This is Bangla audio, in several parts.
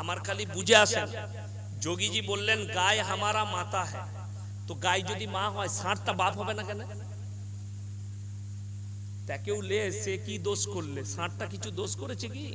আমার খালি বুঝে আসে না। যোগীজি বললেন, গায় হামারা মাতা হ্যাঁ তো গাই যদি মা হয় ষাঁড়টা বাপ হবে না কেন? তাকেও লে, সে কি দোষ করলে? ষাঁড়টা কিছু দোষ করেছে কি?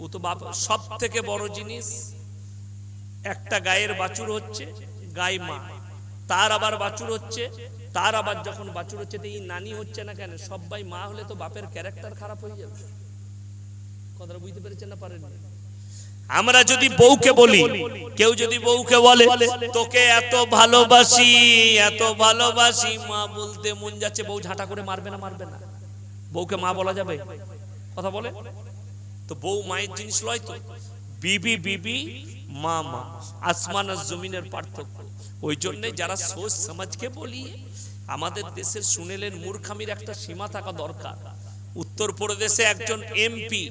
ও তো বাপ সব থেকে বড় জিনিস, একটা গায়ের বাছুর হচ্ছে গাই মা। তার আবার বাছুর হচ্ছে, তার আবার যখন বাছুর হচ্ছে এই নানি হচ্ছে না কেন? সবাই মা হলে তো বাপের ক্যারেক্টার খারাপ হয়ে যাবে। কথাটা বুঝতে পেরেছেন না পারেন আমরা যদি বউকে বলি, কেউ যদি বউকে বলে, তোকে এত ভালোবাসি এত ভালোবাসি। মা বলতে মন যাচ্ছে, বউ ঝাঁটা করে মারবে না মারবে না। বউকে মা বলা যাবে? কথা বলে? তো বউ মায়ের জিনিস লয় তো। বিবি বিবি, মা মা। আসমান আর জমিনের পার্থক্য। ওই জন্য যারা সোচ সমাজকে বলি, আমাদের দেশের শুনেলেন মূর্খামির একটা সীমা থাকা দরকার। উত্তরপ্রদেশে একজন এমপি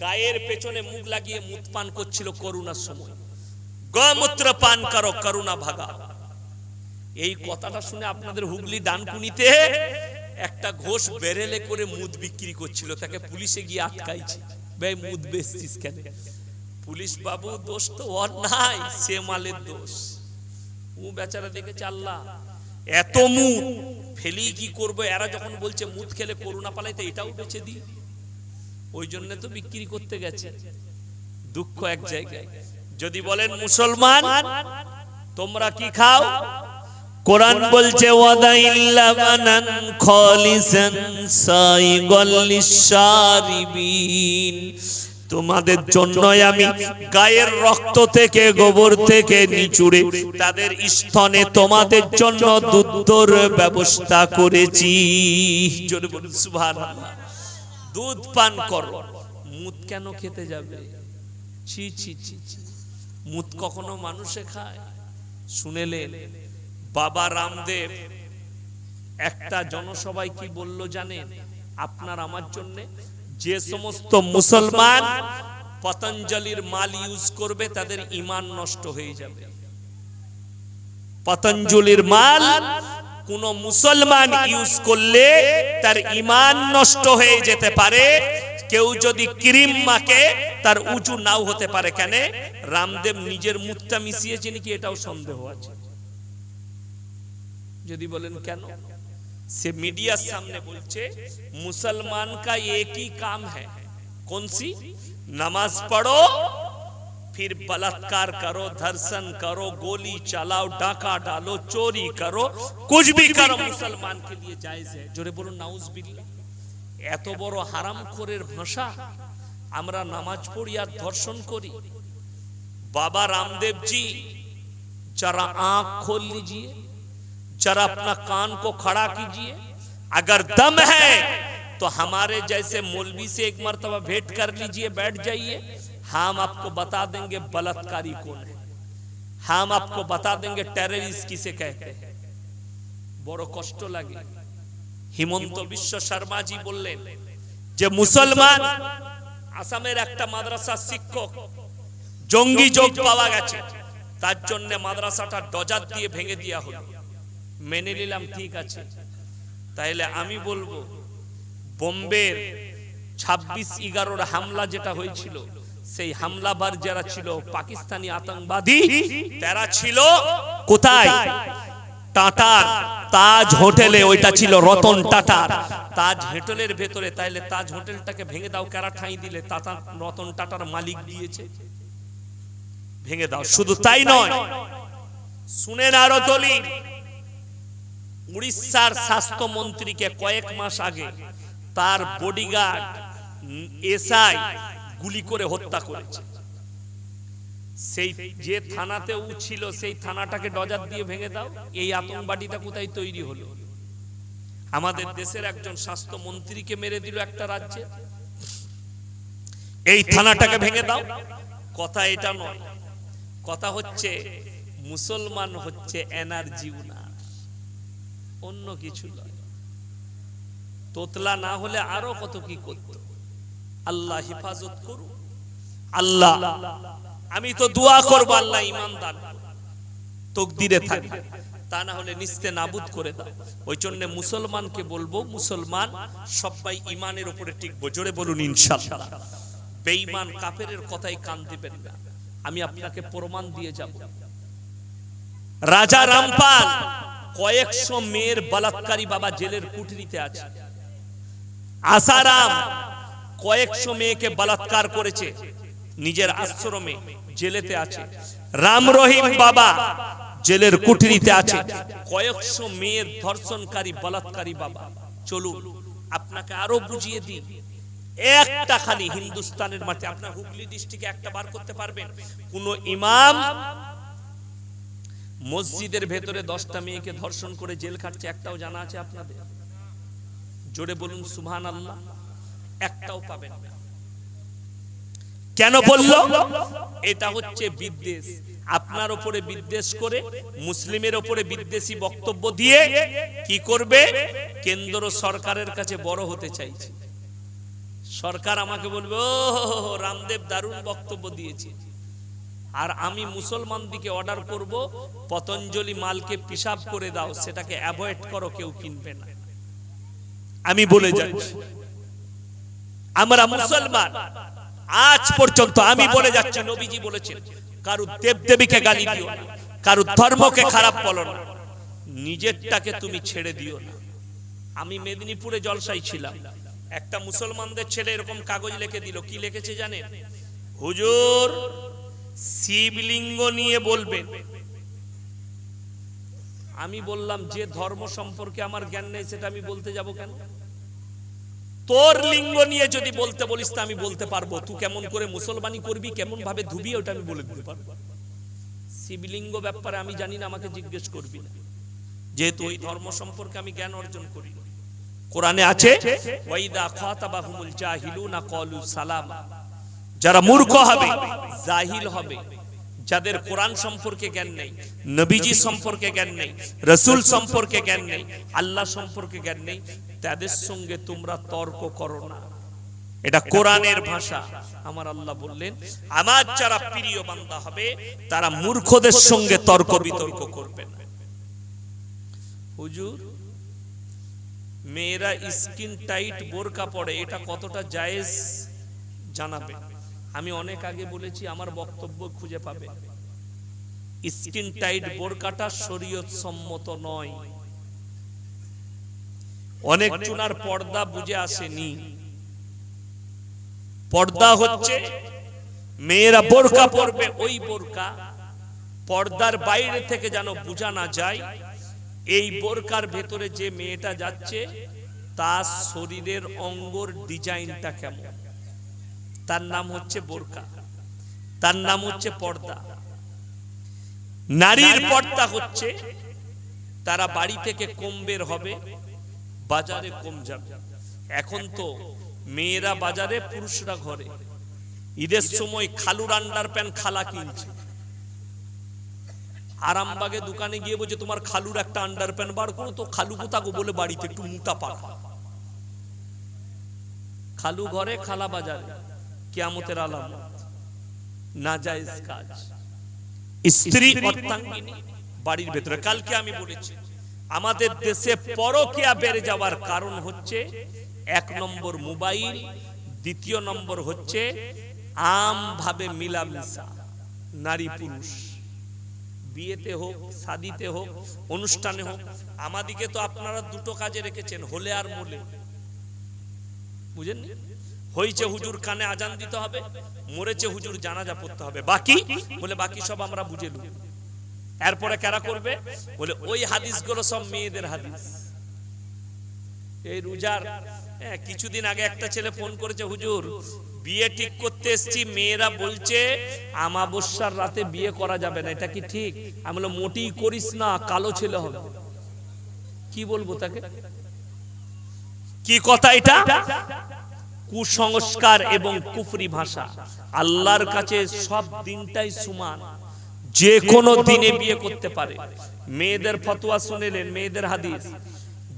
গায়ের পেছনে মুখ লাগিয়ে মুখ পান করছিল করুণার সময়। গমূত্র পান করো, করুণা ভাগা। এই কথাটা শুনে আপনাদের হুগলি ডানকুনিতে একটা ঘোষ বেরেলে করে মুদ বিক্রি করছিল, তাকে পুলিশে গিয়ে আটকাইছে। ভাই মুদ বেচছিস কেন? পুলিশ বাবু, দোষ তো ওর নাই, সে মালের দোষ। ও বেচারা দেখেছে, আল্লাহ, এত মুদ, ফেলি কি করব? এরা যখন বলছে মুদ খেলে করুণা পালাইতে, এটাও বেচে দিই। ওই জন্য তো বিক্রি করতে গেছে। দুঃখ এক জায়গায়। যদি বলেন মুসলমান, তোমরা কি খাও? কোরআন বলছে তোমাদের জন্যই আমি গায়ের রক্ত থেকে, গোবর থেকে নিচুড়ে তাদের স্তনে তোমাদের জন্য দুধর ব্যবস্থা করেছি। সুবহানাল্লাহ। দুধ পান করো। মুদ কেন খেতে যাবে? ছি ছি ছি ছি। মুদ কখনো মানুষে খায়? শুনেলেন বাবা রামদেব একটা জনসভায় কি বলল জানেন? আপনার আমার জন্য যে সমস্ত মুসলমান পতঞ্জলির মাল ইউজ করবে, তাদের ইমান নষ্ট হয়ে যাবে। পতঞ্জলির মাল কোন মুসলমান ইউজ করলে তার ইমান নষ্ট হয়ে যেতে পারে। কেউ যদি ক্রিম মাকে তার উঁচু নাও হতে পারে কেন? রামদেব নিজের মুখটা মিশিয়েছে নাকি এটাও সন্দেহ আছে? যদি বলেন কেন? সে মিডিয়ার সামনে বলছে, মুসলমান কা একই কাম হ্যাঁ কোনসি? নামাজ পড়ো फिर बलात्कार करो धर्षण करो गोली चलाओ डाका डालो चोरी करो कुछ भी करो मुसलमान के लिए जायज है জোরে বলুন নাউজ বিল্লাহ এত বড় হারাম খোরের ভাষা আমরা নামাজ পড়ি আর ধর্ষণ করি बाबा रामदेव जी जरा आंख खोल लीजिए जरा अपना कान को खड़ा कीजिए अगर दम है तो हमारे जैसे मौलवी से एक मर्तबा भेंट कर लीजिए बैठ जाइए हम आपको बता देंगे बलात्कारी कौन है हम आपको बता देंगे टेररिस्ट किसे कहते हैं বড় কষ্ট লাগে হিমন্ত বিশ্ব শর্মাজি বললেন যে মুসলমান আসামের একটা মাদ্রাসার শিক্ষক জঙ্গি যোগ পাওয়া গেছে তার জন্য মাদ্রাসাটা ডজার দিয়ে ভেঙে দেওয়া হলো মেনে নিলাম ঠিক আছে তাইলে আমি বলবো বোম্বের ছাব্বিশ এগারোর হামলা যেটা হয়েছিল সেই হামলাবার যারা ছিল, পাকিস্তানি আতঙ্কবাদী, তারা ছিল কোথায়? টাটার, তাজ হোটেলে, ওইটা ছিল রতন টাটার। তাজ হোটেলের ভেতরে, তাইলে তাজ হোটেলটাকে ভেঙে দাও, কারা ঠাঁই দিলে? টাটা রতন টাটার মালিক দিয়েছে। ভেঙে দাও, শুধু তাই নয় শুনেন আরও দলিল। উড়িষ্যার স্বাস্থ্যমন্ত্রীকে কয়েক মাস আগে তার বডিগার্ড এসআই গুলি করে হত্যা করেছে। সেই যে থানাতে উ ছিল, সেই থানাটাকে ডজার দিয়ে ভেঙে দাও, এই আতঙ্কবাদীটা কোথায় তৈরি হলো? আমাদের দেশের একজন স্বাস্থ্যমন্ত্রীকে মেরে দিল একটা রাজ্যে। এই থানাটাকে ভেঙে দাও। কথা এটা নয়। কথা হচ্ছে মুসলমান হচ্ছে এনার্জি উনার। অন্য কিছু নয়। তোতলা না হলে আরও কত কি করত? আল্লাহ হেফাজত করুন আল্লাহ, আমি তো দোয়া করব, আল্লাহ ইমান দান তকদিরে থাকবে তা না হলে নিস্তে নাবুদ করে দাও। ওই জন্য মুসলমানকে বলব, মুসলমান সবাই ইমানের উপরে টিকবো। জোরে বলুন ইনশাল্লাহ বেঈমান কাফেরের কথাই কান দিবেন না। আমি আপনাকে প্রমাণ দিয়ে যাব। রাজা রামপাল কয়েকশো মেয়ের বলাৎকারী বাবা জেলের কুঠরিতে আছে। আসারাম কয়েকশো মেয়েকে বলাৎকার করেছে। নিজের আশ্রমে জেলেতে আছে। রাম রহিম বাবা জেলের কুঠরিতে আছে। কয়েকশো মেয়ের ধর্ষণকারী, বলাৎকারী বাবা। চলুন, আপনাকে আরও বুঝিয়ে দিই। একটা খালি হিন্দুস্তানের মাঠে আপনার হুগলি ডিস্ট্রিক্টে একটা বার করতে পারবেন? কোন ইমাম মসজিদের ভেতরে দশটা মেয়েকে ধর্ষণ করে জেল খাটছে, একটাও জানা আছে আপনাদের? জোরে বলুন সুবহান আল্লাহ একটাও পাবেন না। কেন বলল? এটা হচ্ছে বিদ্বেষ। আপনার ওপরে বিদ্বেষ করে মুসলিমের ওপরে বিদ্বেষী বক্তব্য দিয়ে কি করবে? কেন্দ্র সরকারের কাছে বড় হতে চাইছে। সরকার আমাকে বলবে ও রামদেব দারুণ বক্তব্য দিয়েছে। আর আমি মুসলমান দিকে অর্ডার করব পতঞ্জলি মালকে পিসাব করে দাও সেটাকে অ্যাভয়েড করো কেউ কিনবে না। আমি বলে যাচ্ছি। আমরা মুসলমান। আজ পর্যন্ত আমি বলে যাচ্ছি, নবীজি বলেছেন, কারু দেবদেবীকে গালি দিও না, কারু ধর্মকে খারাপ বলো না, নিজেরটাকে তুমি ছেড়ে দিও না। আমি মেদিনীপুরে জলসাই ছিলাম, একটা মুসলমানদের ছেলে এরকম কাগজ লিখে দিল, কি লিখেছে জানেন? হুজুর, শিবলিঙ্গ নিয়ে বলবেন। আমি বললাম, যে ধর্ম সম্পর্কে আমার জ্ঞান নেই, সেটা আমি বলতে যাব কেন? তোর লিঙ্গ নিয়ে যদি বলতে বলিস তা আমি বলতে পারব। তুই কেমন করে মুসলমানি করবি, কেমন ভাবে ধুবি, ওটা আমি বলে দিতে পারব। শিবলিঙ্গ ব্যাপারে আমি জানি না, আমাকে জিজ্ঞেস করবি না। যেহেতু ওই ধর্ম সম্পর্কে আমি জ্ঞান অর্জন করি। কোরআনে আছে, ওয়াইদা খাতাবাহুমুল জাহিলুনা ক্বালু সালামা। যারা মূর্খ হবে, জাহিল হবে। যাদের কোরআন সম্পর্কে জ্ঞান নেই, নবীজি সম্পর্কে জ্ঞান নেই, রসুল সম্পর্কে জ্ঞান নেই, আল্লাহ সম্পর্কে জ্ঞান নেই তাদের সঙ্গে তোমরা তর্ক করো না। এটা কোরআনের ভাষা। আমার আল্লাহ বললেন আমার যারা প্রিয় বান্দা হবে তারা মূর্খদের সঙ্গে তর্ক বিতর্ক করবে। না। হুজুর মেয়েরা স্কিন টাইট বোরকা পড়ে এটা কতটা জায়েজ জানাবে? আমি অনেক আগে বলেছি আমার বক্তব্য খুঁজে পাবে। স্কিন টাইট বোরকাটা শরীয়ত সম্মত নয়। অনেক চুনার পর্দা বুঝে আসেনি। পর্দা হচ্ছে মেয়েরা বোরকা পরবে ওই বোরকা পর্দার বাইরে থেকে যেন বোঝা না যায় এই বোরকার ভেতরে যে মেয়েটা যাচ্ছে তার শরীরের অঙ্গর ডিজাইনটা কেমন? তার নাম হচ্ছে বোরকা তার নাম হচ্ছে পর্দা। নারীর পর্দা হচ্ছে তারা বাড়ি থেকে কম বের হবে। বাজারে কম যাবে। এখন তো মেয়েরা বাজারে পুরুষরা ঘরে। ঈদের সময় খালুর আন্ডার প্যান্ট খালা কিনছে। আরামবাগে দোকানে গিয়ে বলছে তোমার খালুর একটা আন্ডার প্যান্ট বার করো তো খালু কোথাকো বলে বাড়িতে একটু মোটা পাকা। খালু ঘরে খালা বাজারে। কিয়ামতের আলামত। নাজায়েজ কাজ। স্ত্রী বাড়ির ভেতরে। কালকে আমি বলেছি আমাদের দেশে পরকিয়া বেড়ে যাওয়ার কারণ হচ্ছে এক নম্বর মোবাইল, দ্বিতীয় নম্বর হচ্ছে আম ভাবে মিলামিশা, নারী পুরুষ। বিয়েতে হোক, শাদিতে হোক, অনুষ্ঠানে হোক, আমাদিকে তো আপনারা দুটো কাজে রেখেছেন, হলে আর মোলে। বুঝেন হয়েছে হুজুর কানে আজান দিতে হবে, মরেছে হুজুর জানাজা পড়তে হবে। বাকি? বলে বাকি সব আমরা বুঝে নেব। এরপরে কারা করবে? বলে ওই হাদিসগুলো সব মেয়েদের হাদিস। এই রোজার হ্যাঁ, কিছুদিন আগে একটা ছেলে ফোন করেছে হুজুর বিয়ে ঠিক করতে এসছি মেয়েরা বলছে আমাবস্যার রাতে বিয়ে করা যাবে না এটা কি ঠিক? আমি বললাম মোটেই করিস না কালো ছেলে হবে। কি বলব তাকে? কি কথা এটা? কুসংস্কার এবং কুফরি ভাষা। আল্লাহর কাছে সব দিনটাই সমান। যে কোনো দিনে বিয়ে করতে পারে। মেয়েদের ফতোয়া শুনেলেন মেয়েদের হাদিস।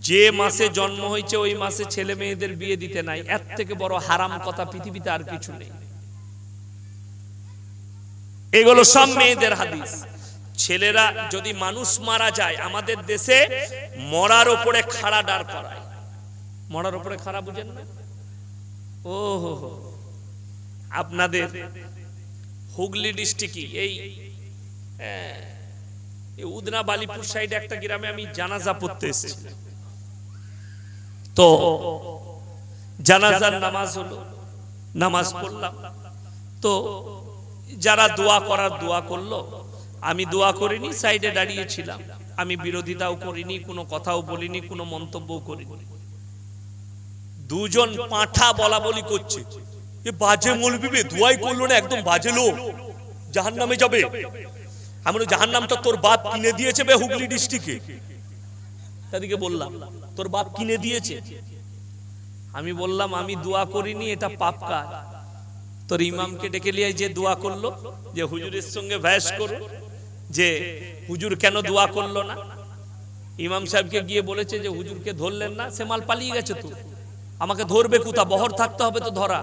যে মাসে জন্ম হয়েছে ওই মাসে ছেলে মেয়েদের বিয়ে দিতে নাই। এর থেকে বড় হারাম কথা পৃথিবীতে আর কিছু নেই। এগুলো সব মেয়েদের হাদিস। ছেলেরা যদি মানুষ মারা যায় আমাদের দেশে মরার ওপরে খাড়া দাঁড় করায়। মরার ওপরে খাড়া বুঝেন না? ও। আপনাদের হুগলি ডিস্ট্রিক্টই এই হ্যাঁ, উদনা বালিপুর সাইডে একটা গ্রামে আমি জানাজা পড়তে এসেছি। তো জানাজার নামাজ হলো নামাজ পড়লাম। তো যারা দোয়া করার দোয়া করল আমি দোয়া করিনি সাইডে দাঁড়িয়েছিলাম। আমি বিরোধিতাও করিনি কোনো কথাও বলিনি কোনো মন্তব্যও করিনি। দুজন পাঁঠা বলা বলি করছে। এ বাজে মলবিবে দোয়াই করল না একদম বাজে লোক। জাহান নামে যাবে। আমি জাহান নামটা তোর বাপ কিনে দিয়েছে বে হুগলি ডিস্ট্রিক্টে। তাদেরকে বললাম, তোর বাপ কিনে দিয়েছে? আমি বললাম, আমি দোয়া করিনি, এটা পাপ কাজ। তোর ইমামকে ডেকে নিয়ে যে দোয়া করল, যে হুজুরের সঙ্গে ভ্যাস করো, যে হুজুর কেন দোয়া করল না? ইমাম সাহেবকে গিয়ে বলেছে যে, হুজুরকে ধরলেন না, সে মাল পালিয়ে গেছে তো। আমাকে ধরবে কোথা? বহর থাকতে হবে তো ধরা।